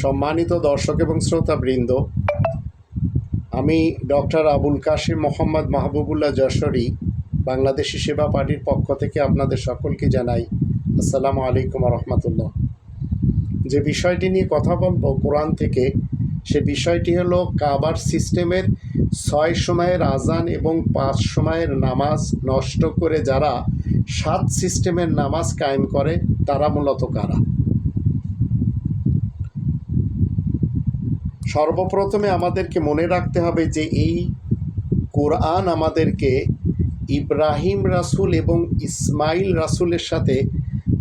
সম্মানিত দর্শক এবং শ্রোতাবৃন্দ, আমি ডক্টর আবুল কাশিম মোহাম্মদ মাহবুবুল্লাহ যশোরী, বাংলাদেশি সেবা পার্টির পক্ষ থেকে আপনাদের সকলকে জানাই আসসালামু আলাইকুম রহমতুল্লাহ। যে বিষয়টি নিয়ে কথা বলব কোরআন থেকে, সে বিষয়টি হলো কাবার সিস্টেমের ছয় সময়ের আজান এবং পাঁচ সময়ের নামাজ নষ্ট করে যারা সাত সিস্টেমের নামাজ কায়েম করে, তারা মূলত কারা? সর্বপ্রথমে আমাদেরকে মনে রাখতে হবে যে এই কোরআন আমাদেরকে ইব্রাহিম রাসুল এবং ইসমাইল রাসূলের সাথে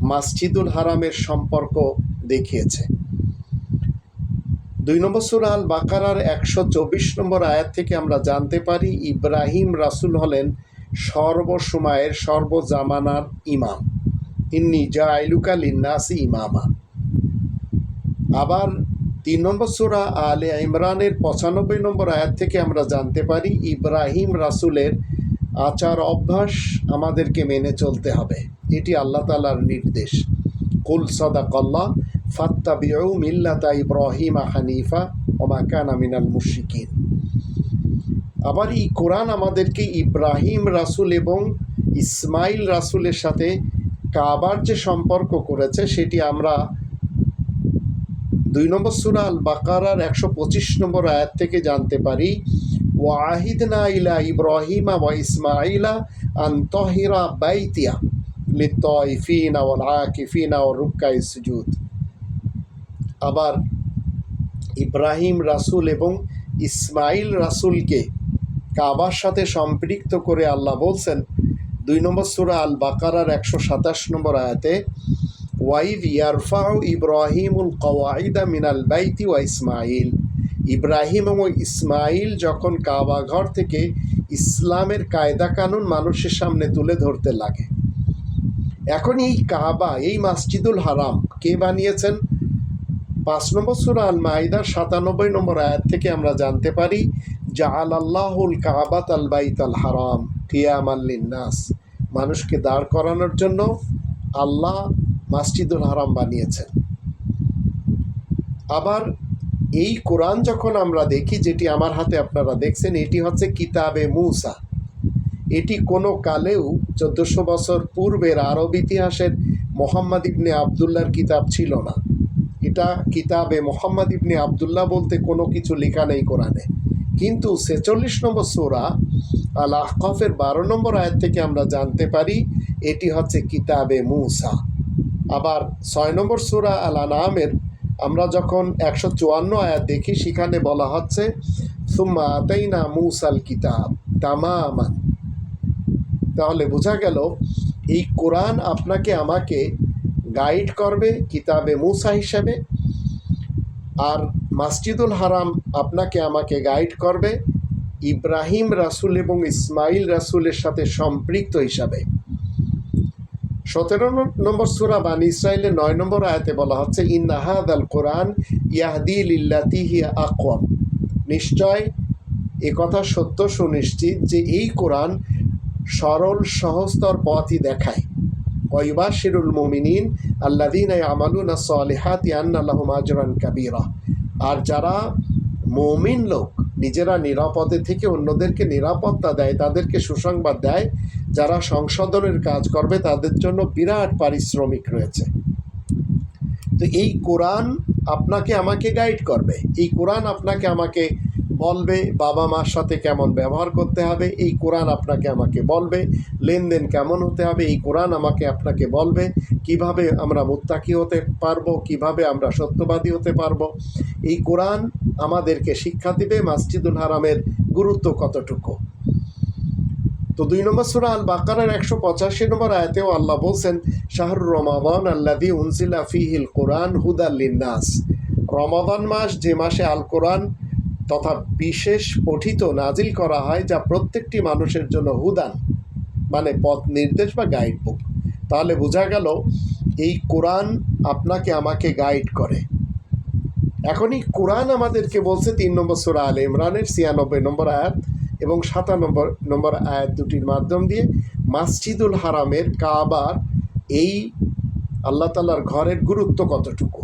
মাসজিদুল হারামের সম্পর্ক দেখিয়েছে। দুই নম্বর সুরা আল বাকারার একশো চব্বিশ নম্বর আয়াত থেকে আমরা জানতে পারি, ইব্রাহিম রাসূল হলেন সর্বসময়ের সর্বজামানার ইমাম। ইন্নি জাইলুকা লিন্নাসি ইমামা। আবার তিন নম্বর সুরা আলে ইমরানের পঁচানব্বই নম্বর আয়াত থেকে আমরা জানতে পারি, ইব্রাহিম রাসুলের আচার অভ্যাস আমাদেরকে মেনে চলতে হবে। এটি আল্লাহ তালার নির্দেশ। কুল সদাকল্লা ফাত্তাবিউ মিল্লাতা ইব্রাহিম হানিফা ওমা কানা মিনাল মুশরিকিন। আবার এই কোরআন আমাদেরকে ইব্রাহিম রাসূল এবং ইসমাইল রাসূলের সাথে কাবার যে সম্পর্ক করেছে, সেটি আমরা দুই নম্বর সুরা আল বাকারার একশো পঁচিশ নম্বর আয়াত থেকে জানতে পারি, ওয়াহিদনা ইলা ইব্রাহিমা ওয়া ইসমাইলা আন তহিরা বাইতিয়া লিত্তাইফিনা ওয়াল আকিফিনা ওয়া রুক্কাই সুজুদ। আবার ইব্রাহিম রাসূল এবং ইসমাইল রাসূলকে কাবার সাথে সম্পৃক্ত করে আল্লাহ বলছেন, দুই নম্বর সুরা আল বাকারার একশো সাতাশ নম্বর আয়াতে ওয়াইদ ইয়ারফাউ ইব্রাহিমুল কওয়াইদা মিনাল বাইতি ওয়া ইসমাইল ইব্রাহিম এবং ইসমাইল যখন কাবা ঘর থেকে ইসলামের কায়দা কানুন মানুষের সামনে তুলে ধরতে লাগে। এখন এই কাবা, এই মাসজিদুল হারাম কে বানিয়েছেন? পাঁচ নম্বর সুরা আল মাইদার সাতানব্বই নম্বর আয়াত থেকে আমরা জানতে পারি জাআল আল্লাহুল কাবাত আল বাইত আল হারাম কিয়াম নাস মানুষকে দাঁড় করানোর জন্য আল্লাহ মাসজিদুল হারাম বানিয়েছেন। আবার এই কোরআন যখন আমরা দেখি, যেটি আমার হাতে আপনারা দেখছেন, এটি হচ্ছে কিতাবে মুসা। এটি কোনো কালেও চোদ্দোশো বছর পূর্বের আরব ইতিহাসের মোহাম্মদ ইবনে আবদুল্লার কিতাব ছিল না। এটা কিতাবে মোহাম্মদ ইবনে আবদুল্লাহ বলতে কোনো কিছু লেখা নেই কোরআনে। কিন্তু ছেচল্লিশ নম্বর সোরা আল আহকফের বারো নম্বর আয়াত থেকে আমরা জানতে পারি, এটি হচ্ছে কিতাবে মুসা। আবার ছয় নম্বর সুরা আল আনামের আমরা যখন একশো চুয়ান্ন আয়াত দেখি, সেখানে বলা হচ্ছে, সুম্মা আতাইনা মুসাল কিতাব তামামান। তাহলে বোঝা গেল, এই কোরআন আপনাকে আমাকে গাইড করবে কিতাবে মুসা হিসাবে, আর মাসজিদুল হারাম আপনাকে আমাকে গাইড করবে ইব্রাহিম রাসূল এবং ইসমাইল রাসুলের সাথে সম্পৃক্ত হিসাবে। সতেরো নম্বর সুরা বান ইসরায়েলের নয় নম্বর আয়াতে বলা হচ্ছে ইন্নাহাদ আল কোরআন ইয়াহদি লিল্লাতিহি আকওয়াম। নিশ্চয় এ কথা সত্য সুনিশ্চিত যে এই কোরআন সরল সহস্তর পথই দেখায়। ওয়ুবাশিরুল মুমিনিন আল্লাদিন আমালুন সলিহাত ইয়ান্নাল্লাহুম আজরান কাবীরা। আর যারা মমিন লোক, নিজেরা নিরাপদে থেকে অন্যদেরকে নিরাপত্তা দেয়, তাদেরকে সুসংবাদ দেয় যারা সংশোধনের কাজ করবে তাদের জন্য বিরাট পারিশ্রমিক রয়েছে। তো এই কোরআন আপনাকে আমাকে গাইড করবে। এই কোরআন আপনাকে আমাকে বলবে বাবা মার সাথে কেমন ব্যবহার করতে হবে। এই কোরআন আপনাকে আমাকে বলবে, লেনদেন কেমন হতে হবে। এই কোরআন আমাকে আপনাকে বলবে, কীভাবে আমরা মুত্তাকি হতে পারব, কীভাবে আমরা সত্যবাদী হতে পারব। এই কোরআন আমাদেরকে শিক্ষা দিবে। মাসজিদুল হারামের গুরুত্ব কতটুকু? তো দুই নম্বর সুরা আল বাকারের একশো পঁচাশি নম্বর আয়াতেও আল্লাহ বলছেন, শাহরুর রমাবান আল্লাদি উনসিলা ফিহিল কোরআন হুদাল্লিনাস রমাদান মাস যে মাসে আল কোরআন তথা বিশেষ পঠিত নাজিল করা হয়, যা প্রত্যেকটি মানুষের জন্য হুদান মানে পথ নির্দেশ বা গাইড বুক তাহলে বোঝা গেল, এই কোরআন আপনাকে আমাকে গাইড করে। এখনই কোরআন আমাদেরকে বলছে তিন নম্বর সুরা আল ইমরানের ছিয়ানব্বই নম্বর আয়াত এবং সাতানব্বই নম্বর নম্বর আয়াত দুটির মাধ্যম দিয়ে মাসজিদুল হারামের কাবার এই আল্লাহ তালার ঘরের গুরুত্ব কতটুকু?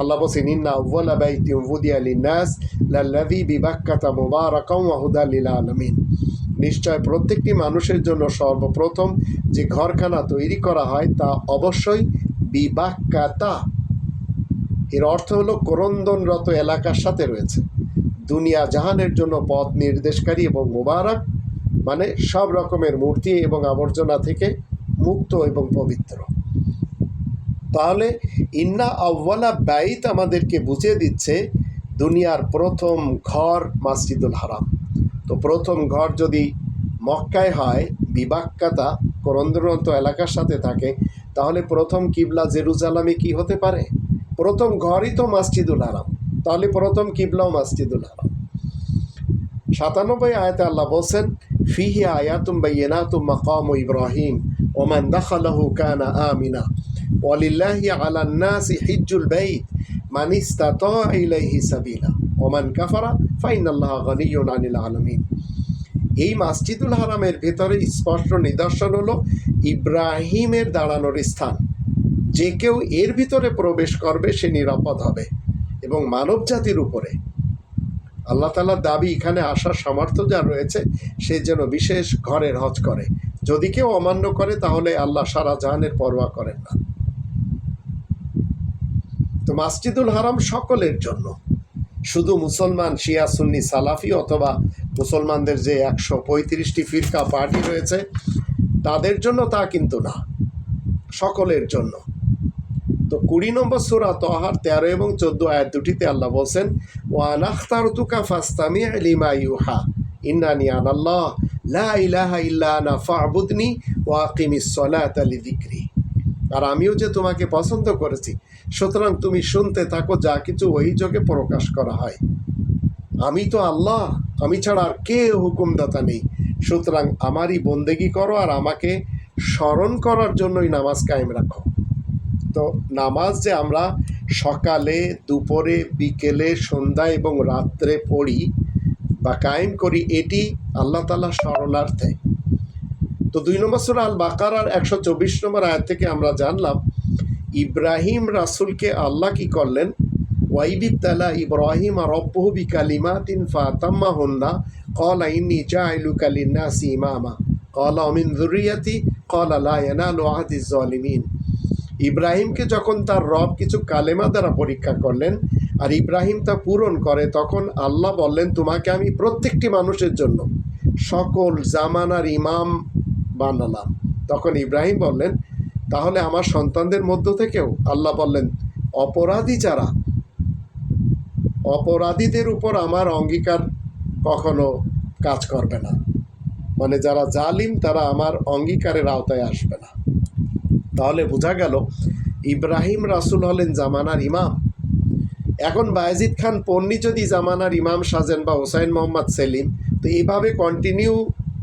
আল্লাহ বলছেন, ইন্না আউ্বালা বাইতি উবুদিয়া লিন্নাস লাল্লাযী বিবাক্কাতা মুবারাকাও ওয়া হুদা লিল আলামিন নিশ্চয় প্রত্যেকটি মানুষের জন্য সর্বপ্রথম যে ঘরখানা তৈরি করা হয় তা অবশ্যই বিবাক্কাতা। এর অর্থ হলো করন্দনরত এলাকার সাথে রয়েছে। দুনিয়া জাহানের জন্য পথ নির্দেশকারী এবং মোবারক মানে সব রকমের মূর্তি এবং আবর্জনা থেকে মুক্ত এবং পবিত্র। তাহলে ইন্না আউ্বালা ব্যয়িত আমাদেরকে বুঝিয়ে দিচ্ছে দুনিয়ার প্রথম ঘর মাসজিদুল হারাম। তো প্রথম ঘর যদি মক্কায় হয়, বিবাক্কাতা করন্দরন্ত এলাকার সাথে থাকে, তাহলে প্রথম কিবলা জেরুজালামে কি হতে পারে? প্রথম ঘরই তো মসজিদুল হারাম। তাহলে প্রথম কিবলাও মসজিদুল হারাম। সাতানব্বই আয়াতে আল্লাহ বলছেন, ফিহি আয়াতুম বাইয়িনাতুম মাকামু ইব্রাহিম, ওমান দাখালাহু কানা আমিনা, ওয়ালিল্লাহি আলান নাসি হিজ্জুল বাইত, মান ইলাইহি সাবিলা, ওমান কাফারা, ফাইনাল্লাহ গনিয়্যুন আনিল আলামিন। এই মাসজিদুল হারামের ভেতরে স্পষ্ট নিদর্শন হলো ইব্রাহিমের দাঁড়ানোর স্থান। যে কেউ এর ভিতরে প্রবেশ করবে, সে নিরাপদ হবে। এবং মানব জাতির উপরে। আল্লাহ তালার দাবি এখানে আসার সামর্থ্য যা রয়েছে, সে যেন বিশেষ ঘরের হজ করে। যদি কেউ অমান্য করে, তাহলে আল্লাহ সারা জাহানের পরোয়া করেন না। তো মাসজিদুল হারাম সকলের জন্য। শুধু মুসলমান, শিয়া, সুন্নি, সালাফি অথবা মুসলমানদের যে একশো পঁয়ত্রিশটি ফিরকা পার্টি রয়েছে, তাদের জন্য তা কিন্তু না। সকলের জন্য। তো কুড়ি নম্বর সুরা তহার তেরো এবং চোদ্দ আয়াত দুটিতে আল্লাহ বলছেন ওয়ান আখতার তুকা ফাস্তামি লিমা ইউহা। ইন্নানি আনাল্লাহ লা ইলাহা ইল্লা আনা ফাবুদনি ওয়া আকিমিস সলাতা লিযিকরি। আর আমিও যে তোমাকে পছন্দ করেছি, সুতরাং তুমি শুনতে থাকো, যা কিছু ওই যোগে প্রকাশ করা হয়। আমি তো আল্লাহ, আমি ছাড়া আর কে হুকুমদাতা নেই। সুতরাং আমারই বন্দেগি করো আর আমাকে স্মরণ করার জন্যই নামাজ কায়েম রাখো। নামাজ যে আমরা সকালে, দুপুরে, বিকেলে সন্ধ্যা এবং রাত্রে পড়ি বা কায়েম করি, এটি আল্লাহ তালা স্মরণার্থে তো দুই নম্বর সুরা আল বাকারার একশো চব্বিশ নম্বর আয়াত থেকে আমরা জানলাম, ইব্রাহিম রাসুলকে আল্লাহ কি করলেন? ওয়াইবিব তালা ইব্রাহিম আর রব্বহু বি কালিমাতিন ফাতাম্মা হন্না কল আইনি জাইলু কালিন্না সিমামা কল অমিন জুরিয়াতি কল আলা ইয়ানালু আহাদিজ জালিমিন ইব্রাহিমকে যখন তার রব কিছু কালেমা দ্বারা পরীক্ষা করলেন আর ইব্রাহিম তা পূরণ করে, তখন আল্লাহ বললেন, তোমাকে আমি প্রত্যেকটি মানুষের জন্য সকল জামানার ইমাম বানালাম। তখন ইব্রাহিম বললেন, তাহলে আমার সন্তানদের মধ্য থেকেও আল্লাহ বললেন, অপরাধী যারা, অপরাধীদের উপর আমার অঙ্গীকার কখনো কাজ করবে না। মানে যারা জালিম, তারা আমার অঙ্গীকারের আওতায় আসবে না। তাহলে বোঝা গেল ইব্রাহিম রাসুল হলেন জামানার ইমাম। এখন বায়েজিদ খান পন্নি যদি জামানার ইমাম সাজেন বা হোসাইন মোহাম্মদ সেলিম, তো এইভাবে কন্টিনিউ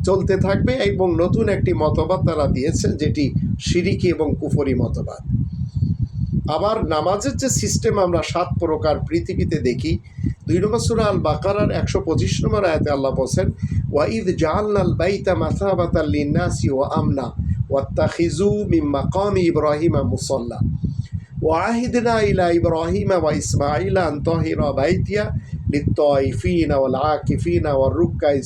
চলতে থাকবে এবং নতুন একটি মতবাদ তারা দিয়েছে যেটি সিরিকি এবং কুফরি মতবাদ। আবার নামাজের যে সিস্টেম আমরা সাত প্রকার পৃথিবীতে দেখি, দুই নম্বর সুরা আল বাকারার একশো পঁচিশ নম্বর আয়াতে আল্লাহ বলছেন ওয়াইদ জাহাল বাইতা মাসাবাতাল লিন্নাসি ও আমনা। ওয়াত্তাখিজু মিম মাকামি ইব্রাহিমা মুসল্লা। ওয়াহিদনা ইলা ইব্রাহিমা ওয়া ইসমাইলা আন তাহিরা বাইতিয়া লিত্তাইফিনা ওয়াল আকিফিনা ওয়ার রুকাই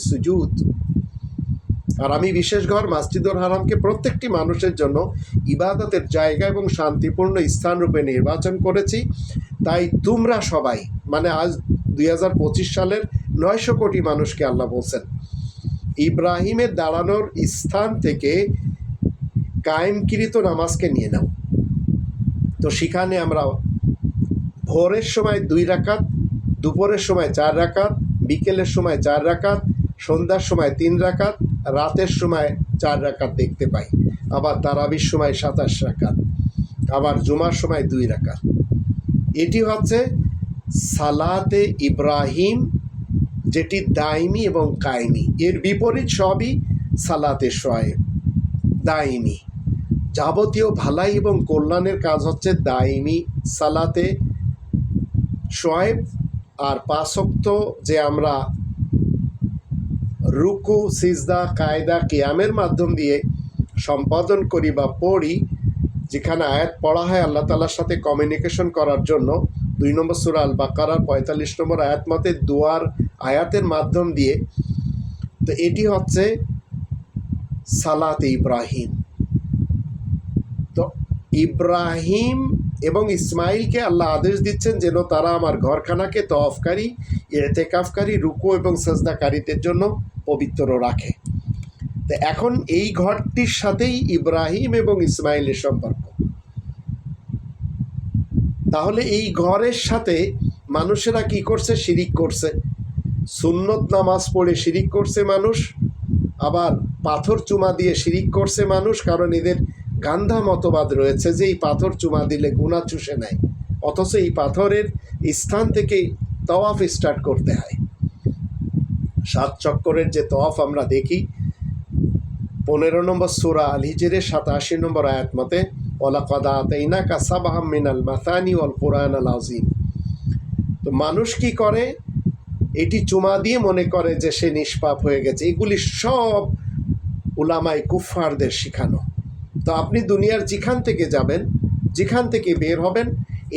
আর আমি বিশেষ ঘর মাসজিদুল হারামকে প্রত্যেকটি মানুষের জন্য ইবাদতের জায়গা এবং শান্তিপূর্ণ স্থানরূপে নির্বাচন করেছি। তাই তোমরা সবাই মানে আজ দুই হাজার পঁচিশ সালের নয়শো কোটি মানুষকে আল্লাহ বলছেন ইব্রাহিমের দাঁড়ানোর স্থান থেকে কায়েমকৃত নামাজকে নিয়ে নাও। তো সেখানে আমরা ভোরের সময় দুই রাকাত, দুপুরের সময় চার রাকাত, বিকেলের সময় চার রাকাত, সন্ধ্যার সময় তিন রাকাত, রাতের সময় চার রাকাত দেখতে পাই। আবার তারাবির সময় সাতাশ রাকাত, আবার জুমার সময় দুই রাকাত। এটি হচ্ছে সালাতে ইব্রাহিম, যেটি দাইমি এবং কায়েমি। এর বিপরীত সবই সালাতে শোয়েব দাইমি। যাবতীয় ভালাই এবং কল্যাণের কাজ হচ্ছে দাইমি, সালাতে শোয়েব আর পাশক্ত যে আমরা রুকু, সিজদা, কায়দা, কিয়ামের মাধ্যম দিয়ে সম্পাদন করি বা পড়ি, যেখানে আয়াত পড়া হয় আল্লাহ তালার সাথে কমিউনিকেশন করার জন্য, দুই নম্বর সুরা আল বাকারার পঁয়তাল্লিশ নম্বর আয়াত মতে দোয়ার আয়াতের মাধ্যম দিয়ে, তো এটি হচ্ছে সালাত ইব্রাহিম। ইব্রাহিম এবং ইসমাইলকে আল্লাহ আদেশ দিচ্ছেন যেন তারা আমার ঘরখানাকে তফকারী এতেকাফকারী রুকু এবং সাজদাকারীদের জন্য পবিত্র রাখে। তো এখন এই ঘরটির সাথেই ইব্রাহিম এবং ইসমাইলের সম্পর্ক। তাহলে এই ঘরের সাথে মানুষেরা কি করছে? শিরিক করছে। সুন্নত নামাজ পড়ে শিরিক করছে মানুষ, আবার পাথর চুমা দিয়ে শিরিক করছে মানুষ, কারণ এদের গান্ধা মতবাদ রয়েছে যে এই পাথর চুমা দিলে গুণা চুষে নেয়। অথচ এই পাথরের স্থান থেকে তওয়াফ স্টার্ট করতে হয়। সাত চক্করের যে তওয়াফ আমরা দেখি, পনেরো নম্বর সুরা আল সাতাশি নম্বর আয়াত মতে ওলাকাদা তাইনা কাসাবাহাম মিনাল মাথানি অল কোরআন আল আজিম তো মানুষ কি করে? এটি চুমা দিয়ে মনে করে যে সে নিষ্পাপ হয়ে গেছে। এগুলি সব উলামাই কুফারদের শিখানো। তো আপনি দুনিয়ার যেখান থেকে যাবেন, যেখান থেকে বের হবেন,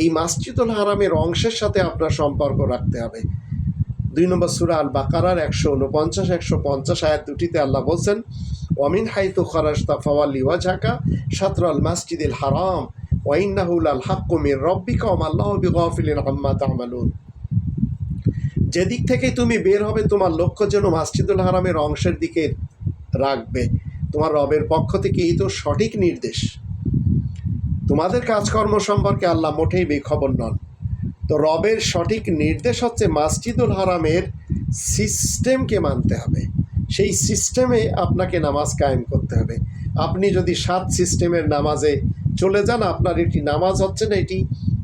এই মাসজিদুল হারামের অংশের সাথে আপনার সম্পর্ক রাখতে হবে। দুই নম্বর সুরা আল বাকারার একশো উনপঞ্চাশ একশো পঞ্চাশ আয়াত দুটিতে আল্লাহ বলছেন, ওয়ামিন হাইতু খরাস্তা ফওয়াল্লি ওয়াঝাকা সাত্র আল মাসজিদুল হারাম ওয়াইন্নাহুল আল হাক্কুমির রব্বিকা ওমাল্লাহ বিগফিলিন আম্মা তামালুন। যেদিক থেকে তুমি বের হবে, তোমার লক্ষ্য যেন মাসজিদুল হারামের অংশের দিকে রাখবে। তোমার রবের পক্ষ থেকে তো সঠিক নির্দেশ। তোমাদের কাজকর্ম সম্পর্কে আল্লাহ মোটেই বেখবর নন। তো রবের সঠিক নির্দেশ হচ্ছে মাসজিদুল হারামের সিস্টেমকে মানতে হবে। সেই সিস্টেমে আপনাকে নামাজ কায়েম করতে হবে। আপনি যদি সাত সিস্টেমের নামাজে চলে যান, আপনার এটি নামাজ হচ্ছে না, এটি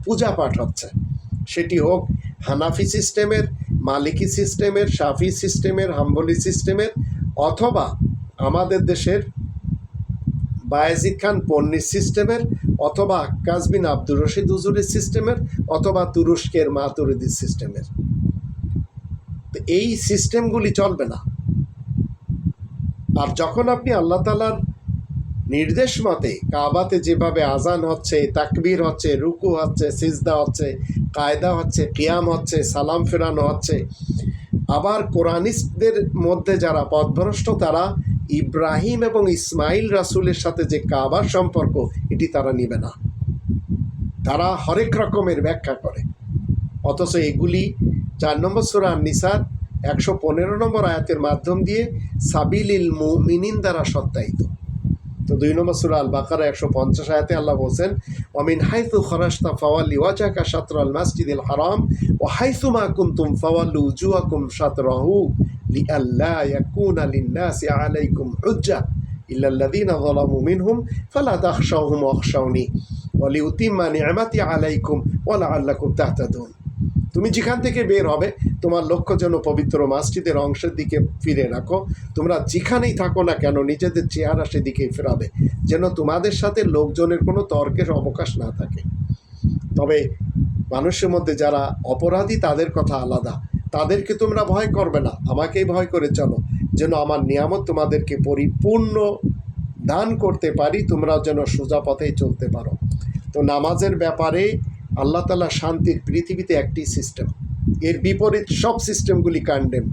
পূজা পাঠ হচ্ছে। সেটি হোক হানাফি সিস্টেমের, মালিকি সিস্টেমের শাফি সিস্টেমের, হাম্বলি সিস্টেমের অথবা আমাদের দেশের বায়েজিদ খান পন্নির সিস্টেমের অথবা আক্কাস বিন আব্দুর রশিদ হুজুরের সিস্টেমের অথবা তুরস্কের মাতুরিদি সিস্টেমের। তো এই সিস্টেমগুলি চলবে না। আর যখন আপনি আল্লাহ তালার নির্দেশ মতে কাবাতে যেভাবে আজান হচ্ছে, তাকবীর হচ্ছে, রুকু হচ্ছে, সিজদা হচ্ছে, কায়দা হচ্ছে, কিয়াম হচ্ছে, সালাম ফেরানো হচ্ছে, আবার কোরআনিস্টদের মধ্যে যারা পথভ্রষ্ট তারা ইব্রাহিম এবং ইসমাইল রাসুলের সাথে যে কাবার সম্পর্ক, এটি তারা নিবে না। তারা হরেক রকমের ব্যাখ্যা করে। অথচ এগুলি চার নম্বর সুরা নিসার একশো পনেরো নম্বর আয়াতের মাধ্যম দিয়ে সাবিলিল মুমিনিন দ্বারা সত্যায়িত। তো দুই নম্বর সুরা আল বাকারা একশো পঞ্চাশ আয়াতে আল্লাহ বলছেন অমিন হাইসু খরাস্তা ফাওয়াল্লি ওয়াজাকা সাতর আল মাসজিদুল হারাম ও হাইসু মা কুন্তুম ফাওয়াল্লু উজুয়াকুম সাতরাহু লিআল্লা ইয়াকুনা আলাইকুম আলাইকুম তুমি যেখান থেকে বের হবে, তোমার লক্ষ্য যেন পবিত্র মাসজিদের অংশের দিকে ফিরে রাখো। তোমরা যেখানেই থাকো না কেন, নিজেদের চেহারা সেদিকেই ফেরাবে, যেন তোমাদের সাথে লোকজনের কোনো তর্কের অবকাশ না থাকে। তবে মানুষের মধ্যে যারা অপরাধী, তাদের কথা আলাদা। তাদেরকে তোমরা ভয় করবে না, আমাকেই ভয় করে চলো। যেন আমার নিয়ামত তোমাদেরকে পরিপূর্ণ দান করতে পারি, তোমরাও যেন সোজা পথেই চলতে পারো। তো নামাজের ব্যাপারে আল্লাহ তালা শান্তির পৃথিবীতে একটি সিস্টেম এর বিপরীত সব সিস্টেমগুলি কাণ্ডেম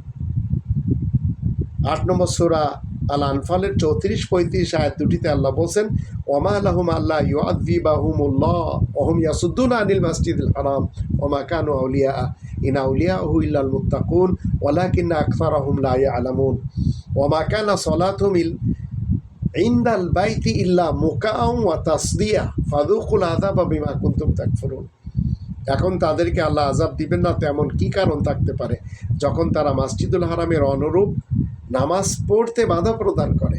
আট নম্বর সোরা আল আনফালের চৌত্রিশ, পঁয়ত্রিশ আয়াত দুটিতে আল্লাহ বলছেন, ওমা আল্লাহুম আল্লাহ ইউআদি বাহুমুল্লাহ ওহম ইয়াসুদ্দুন আনিল মাসজিদুল হারাম, ওমা কানু আউলিয়া ইন আউলিয়া হু ইল্লাল মুত্তাকুন ওয়ালাকিন্না আকসারাহুম লা ইয়ালামুন ওমা কানা সলাতুহুম ইল ইন্দাল বাইতি ইল্লা মুকাউ ওয়া তাসদিয়া ফাদুকুল আযাবা বিমা কুনতুম তাকফুরুন এখন তাদেরকে আল্লাহ আজাব দিবেন না, তেমন কি কারণ থাকতে পারে? যখন তারা মাসজিদুল হারামের অনুরূপ নামাজ পড়তে বাধা প্রদান করে,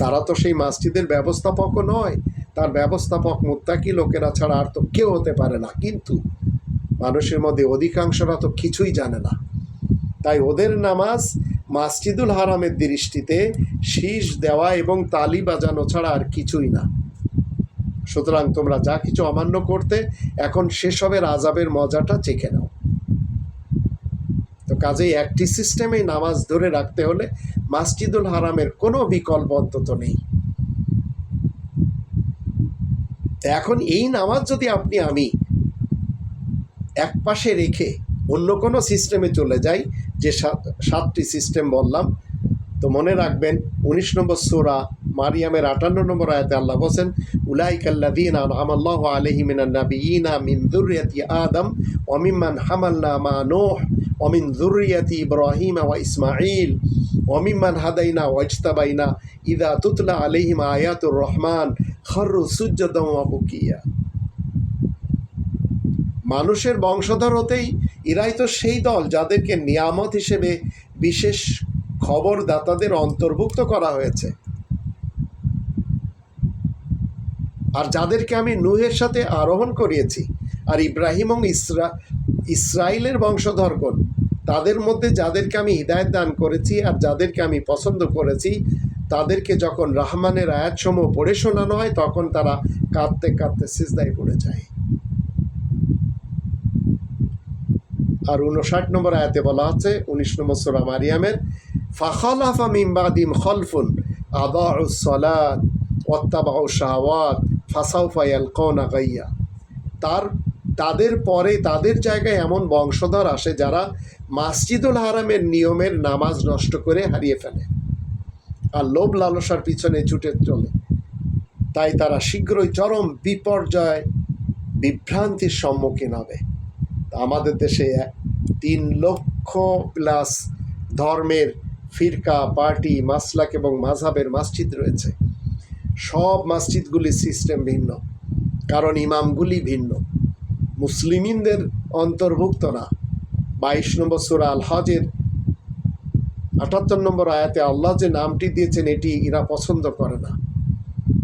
তারা তো সেই মাসজিদের ব্যবস্থাপকও নয়। তার ব্যবস্থাপক মুত্তাকি লোকেরা ছাড়া আর তো কেউ হতে পারে না। কিন্তু মানুষের মধ্যে অধিকাংশরা তো কিছুই জানে না। তাই ওদের নামাজ মাসজিদুল হারামের দৃষ্টিতে শীষ দেওয়া এবং তালি বাজানো ছাড়া আর কিছুই না। সুতরাং তোমরা যা কিছু অমান্য করতে, এখন সেসবের আজাবের মজাটা চেখে নাও। তো কাজেই একটি সিস্টেমে নামাজ ধরে রাখতে হলে মাসজিদুল হারামের কোনো বিকল্প অন্তত নেই। এখন এই নামাজ যদি আপনি আমি এক পাশে রেখে অন্য কোনো সিস্টেমে চলে যাই, যে সাত- সাতটি সিস্টেম বললাম। তো মনে রাখবেন, উনিশ নম্বর সোরা মারিয়ামের আটান্ন নম্বর আয়াতে আল্লাহ বলছেন উলাইকাল্লাদিন আনামাল্লাহ আলহি মিনান নাবিয়িনা মিন যুররিয়াতি আদম ওয়া মিম্মান হামালনা মা নূহ ওয়া মিন যুররিয়াতি ইব্রাহিম ওয়া ইসমাঈল ওয়া মিম্মান হাদাইনা ওয়া ইজতাবাইনা ইযা তুতলা আলাইহিম আয়াতুর রহমান খাররু সুজ্জাদান ওয়া বুকিয়া। মানুষের বংশধর হতেই এরাই তো সেই দল যাদেরকে নিয়ামত হিসেবে বিশেষ খবরদাতাদের অন্তর্ভুক্ত করা হয়েছে। আর যাদেরকে আমি নুহের সাথে আরোহণ করিয়েছি, আর ইব্রাহিম এবং ইসরা ইসরায়েলের বংশধরগণ তাদের মধ্যে যাদেরকে আমি হৃদায়ত দান করেছি আর যাদেরকে আমি পছন্দ করেছি, তাদেরকে যখন রহমানের আয়াতসমূহ পড়ে শোনানো হয়, তখন তারা কাঁদতে কাঁদতে সিজদায় পড়ে যায়। আর উনষাট নম্বর আয়াতে বলা হচ্ছে, উনিশ নম্বর সোরা মারিয়ামের, ফাখালাফা মিমবাদিম খলফুন আদাউস সালাত ওয়াত্তাবাউ শাহওয়াত ফাসাউফা ইয়ালকাউনা গাইয়া। তার, তাদের পরে, তাদের জায়গায় এমন বংশধর আসে যারা মাসজিদুল হারামের নিয়মের নামাজ নষ্ট করে হারিয়ে ফেলে আর লোভ লালসার পিছনে ছুটে চলে। তাই তারা শীঘ্রই চরম বিপর্যয়, বিভ্রান্তির সম্মুখীন হবে। আমাদের দেশে তিন লক্ষ প্লাস ধর্মের ফিরকা, পার্টি, মাসলাক এবং মাঝহাবের মসজিদ রয়েছে। সব মসজিদগুলির সিস্টেম ভিন্ন, কারণ ইমামগুলি ভিন্ন। মুসলিমিনদের অন্তর্ভুক্ত না। বাইশ নম্বর সুরা আল হজের আটাত্তর নম্বর আয়াতে আল্লাহ যে নামটি দিয়েছেন, এটি এরা পছন্দ করে না।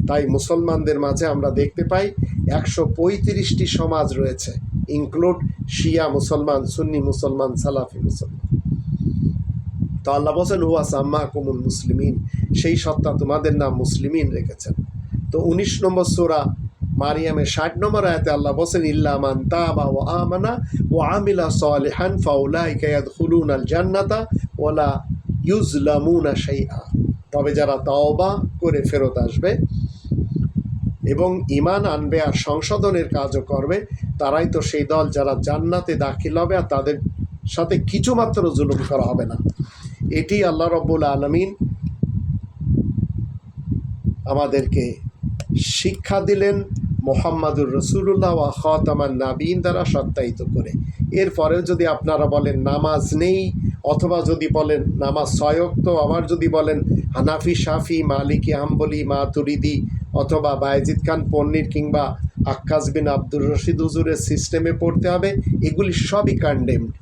তাই মুসলমানদের মাঝে আমরা দেখতে পাই একশো পঁয়ত্রিশটি সমাজ রয়েছে। ইনক্লুড শিয়া মুসলমান সুন্নি মুসলমান সালাফি মুসলমান তো আল্লাহ বলছেন, হুয়া সাম্মা কুমুল মুসলিমিন। সেই সত্তা তোমাদের নাম মুসলিমিন রেখেছেন। তো উনিশ নম্বর সোরা মারিয়ামের ষাট নম্বর আয়াতে আল্লাহ বলছেন, ইল্লা মান তাবা ও আমানা ও আমিলা সালিহান ফাউলাইকা ইয়াদখুলুন আল জান্নাতা ওলা ইউজলামুনা শাইআ। তবে যারা তাওবা করে ফেরত আসবে এবং ইমান আনবে আর সংশোধনের কাজও করবে তারাই তো সেই দল যারা জান্নাতে দাখিল হবে আর তাদের সাথে কিছুমাত্র জুলুম করা হবে না। এটি আল্লাহ রব্বুল আলমিন আমাদেরকে শিক্ষা দিলেন মোহাম্মদুর রসুল্লাহ ওয়া খতামান নাবিন দ্বারা সত্যায়িত করে। এরপরেও যদি আপনারা বলেন নামাজ নেই, অথবা যদি বলেন নামাজ সয়ক্ত আবার যদি বলেন হানাফি, শাফি, মালিকি আম্বলি মাতুরিদি অথবা বায়েজিদ খান, পন্নির কিংবা আক্কাস বিন আব্দুর রশিদ হুজুরের সিস্টেমে পড়তে হবে, এগুলি সবই কান্ডেমড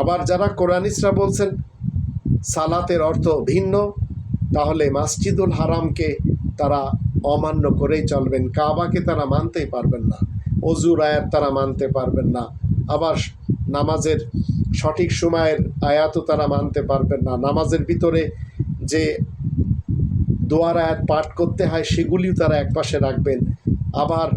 আবার যারা কোরআনিসরা বলছেন, সালাতের অর্থ ভিন্ন, তাহলে মাসজিদুল হারামকে তারা অমান্য করেই চলবেন, কাবাকে তারা মানতেই পারবেন না অজুর আয়াত তারা মানতে পারবেন না, আবার নামাজের সঠিক সময়ের আয়াতও তারা মানতে পারবেন না। নামাজের ভিতরে যে দোয়ার আয়াত পাঠ করতে হয়, সেগুলিও তারা একপাশে রাখবেন। আবার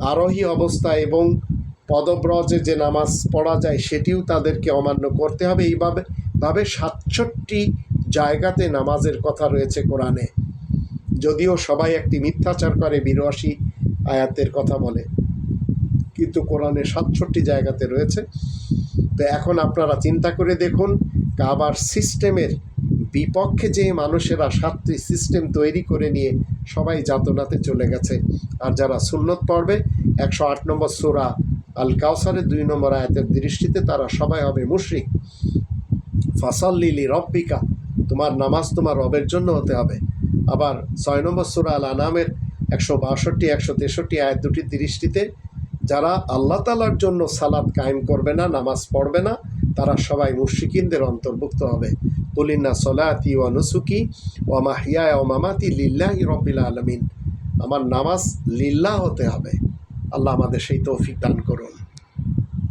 আরোহী অবস্থা এবং পদব্রজে যে নামাজ পড়া যায়, সেটিও তাদেরকে অমান্য করতে হবে। এইভাবে, ভাবে সাতষট্টি জায়গাতে নামাজের কথা রয়েছে কোরআনে। যদিও সবাই একটি মিথ্যাচার করে, বিরাশি আয়াতের কথা বলে। কিন্তু কোরআনে সাতষট্টি জায়গাতে রয়েছে। তো এখন আপনারা চিন্তা করে দেখুন, কাবার সিস্টেমের বিপক্ষে যে মানুষেরা সাতটি সিস্টেম তৈরি করে নিয়ে সবাই যাতনাতে চলে গেছে। আর যারা সুন্নত পড়বে, একশো আট নম্বর সোরা আল কাউসারের দুই নম্বর আয়াতের দৃষ্টিতে তারা সবাই হবে মুশরিক। ফাসাল্লিলি রব্বিকা তোমার নামাজ তোমার রবের জন্য হতে হবে। আবার ছয় নম্বর সুরা আল আনামের একশো বাষট্টি, একশো তেষট্টি আয়াত দুটি দৃষ্টিতে যারা আল্লাহ তালার জন্য সালাদ কায়েম করবে না, নামাজ পড়বে না, তারা সবাই মুশিকিনদের অন্তর্ভুক্ত হবে। কুলিন্না সলাতি ওয়া নুসুকি ওয়া মাহিয়া ও মামাতি লিল্লাহ রবিল আলমিন আমার নামাজ লিল্লাহ হতে হবে। আল্লাহ আমাদের সেই তৌফিক দান করুন।